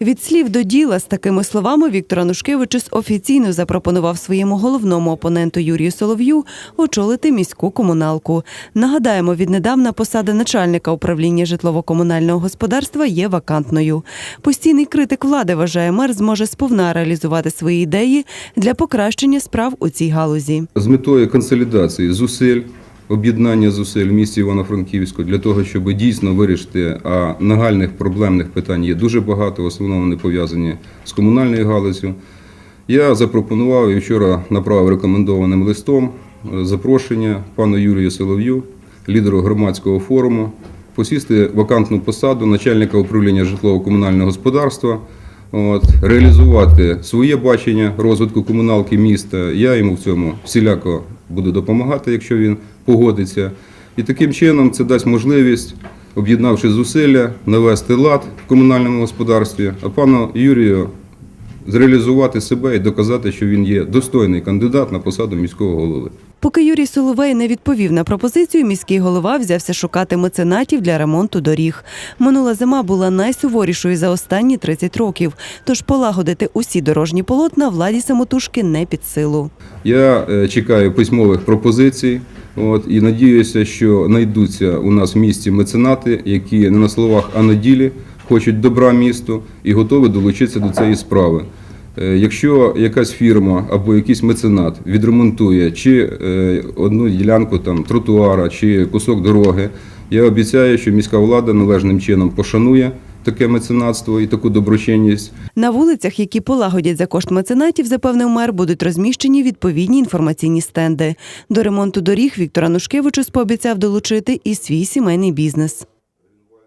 Від слів до діла з такими словами Віктор Анушкевичус офіційно запропонував своєму головному опоненту Юрію Солов'ю очолити міську комуналку. Нагадаємо, віднедавна посада начальника управління житлово-комунального господарства є вакантною. Постійний критик влади вважає, мер зможе сповна реалізувати свої ідеї для покращення справ у цій галузі. з метою консолідації зусиль, об'єднання зусиль в місті Івано-Франківську для того, щоб дійсно вирішити, а нагальних проблемних питань є дуже багато, в основному вони пов'язані з комунальною галузю. Я запропонував і вчора направив рекомендованим листом е, запрошення пану Юрію Солов'ю, лідеру громадського форуму, посісти вакантну посаду начальника управління житлово-комунального господарства. От, реалізувати своє бачення розвитку комуналки міста. Я йому в цьому всіляко буду допомагати, якщо він погодиться. І таким чином це дасть можливість, об'єднавши зусилля, навести лад в комунальному господарстві, а пану Юрію зреалізувати себе і доказати, що він є достойний кандидат на посаду міського голови. Поки Юрій Соловей не відповів на пропозицію, міський голова взявся шукати меценатів для ремонту доріг. Минула зима була найсуворішою за останні 30 років, тож полагодити усі дорожні полотна владі самотужки не під силу. Я е, чекаю письмових пропозицій. От і надіюся, що знайдуться у нас в місті меценати, які не на словах, а на ділі хочуть добра місту і готові долучитися до цієї справи. Е, Якщо якась фірма або якийсь меценат відремонтує чи е, одну ділянку там тротуара, чи кусок дороги, я обіцяю, що міська влада належним чином пошанує таке меценатство і таку доброчинність. На вулицях, які полагодять за кошт меценатів, запевнив мер, будуть розміщені відповідні інформаційні стенди. До ремонту доріг Віктора Нушкевичу спообіцяв долучити і свій сімейний бізнес.